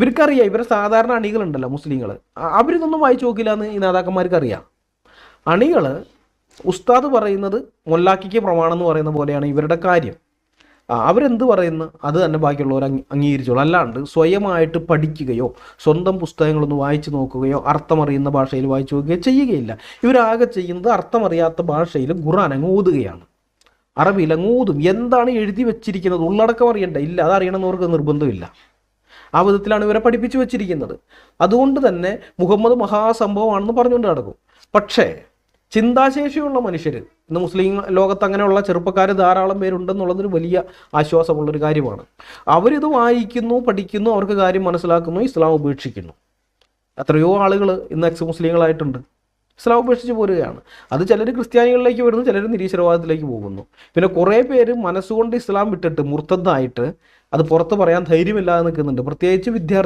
ഇവർക്കറിയാം ഇവരെ സാധാരണ അണികളുണ്ടല്ലോ മുസ്ലിങ്ങൾ അവരിതൊന്നും വായിച്ചു നോക്കില്ല എന്ന് ഈ നേതാക്കന്മാർക്ക് അറിയാം അണികൾ ഉസ്താദ് പറയുന്നത് മൊല്ലാക്കിക്ക് പ്രമാണം എന്ന് പറയുന്ന പോലെയാണ് ഇവരുടെ കാര്യം. അവരെന്ത് പറയുന്നു? അത് തന്നെ ബാക്കിയുള്ളവർ അംഗീ- അംഗീകരിച്ചോളൂ. അല്ലാണ്ട് സ്വയമായിട്ട് പഠിക്കുകയോ സ്വന്തം പുസ്തകങ്ങളൊന്ന് വായിച്ചു നോക്കുകയോ അർത്ഥമറിയുന്ന ഭാഷയിൽ വായിച്ചു നോക്കുകയോ ചെയ്യുകയില്ല. ഇവരാകെ ചെയ്യുന്നത് അർത്ഥമറിയാത്ത ഭാഷയിൽ ഖുറാൻ അങ്ങ് ഓതുകയാണ് അറബിയിൽ അങ്ങ് ഓതും എന്താണ് എഴുതി വെച്ചിരിക്കുന്നത്? ഉള്ളടക്കം അറിയണ്ട? ഇല്ല അതറിയണമെന്നവർക്ക് നിർബന്ധമില്ല. ആ വിധത്തിലാണ് ഇവരെ പഠിപ്പിച്ചു വെച്ചിരിക്കുന്നത്. അതുകൊണ്ട് തന്നെ മുഹമ്മദ് മഹാസംഭവമാണെന്ന് പറഞ്ഞുകൊണ്ട് നടക്കും. പക്ഷേ ചിന്താശേഷിയുള്ള മനുഷ്യർ ഇന്ന് മുസ്ലിം ലോകത്ത് അങ്ങനെയുള്ള ചെറുപ്പക്കാർ ധാരാളം പേരുണ്ടെന്നുള്ളതൊരു വലിയ ആശ്വാസമുള്ളൊരു കാര്യമാണ്. അവരിത് വായിക്കുന്നു പഠിക്കുന്നു അവർക്ക് കാര്യം മനസ്സിലാക്കുന്നു ഇസ്ലാം ഉപേക്ഷിക്കുന്നു. എത്രയോ ആളുകൾ ഇന്ന് എക്സ് മുസ്ലിങ്ങളായിട്ടുണ്ട്. ഇസ്ലാം ഉപേക്ഷിച്ച് പോരുകയാണ്. അത് ചിലർ ക്രിസ്ത്യാനികളിലേക്ക് വരുന്നു ചിലർ നിരീശ്വരവാദത്തിലേക്ക് പോകുന്നു. പിന്നെ കുറേ പേര് മനസ്സുകൊണ്ട് ഇസ്ലാം വിട്ടിട്ട് മുർത്തദ്ദായിട്ട് അത് പുറത്ത് പറയാൻ ധൈര്യമില്ലാതെ നിൽക്കുന്നുണ്ട്. പ്രത്യേകിച്ച് വിദ്യാർത്ഥി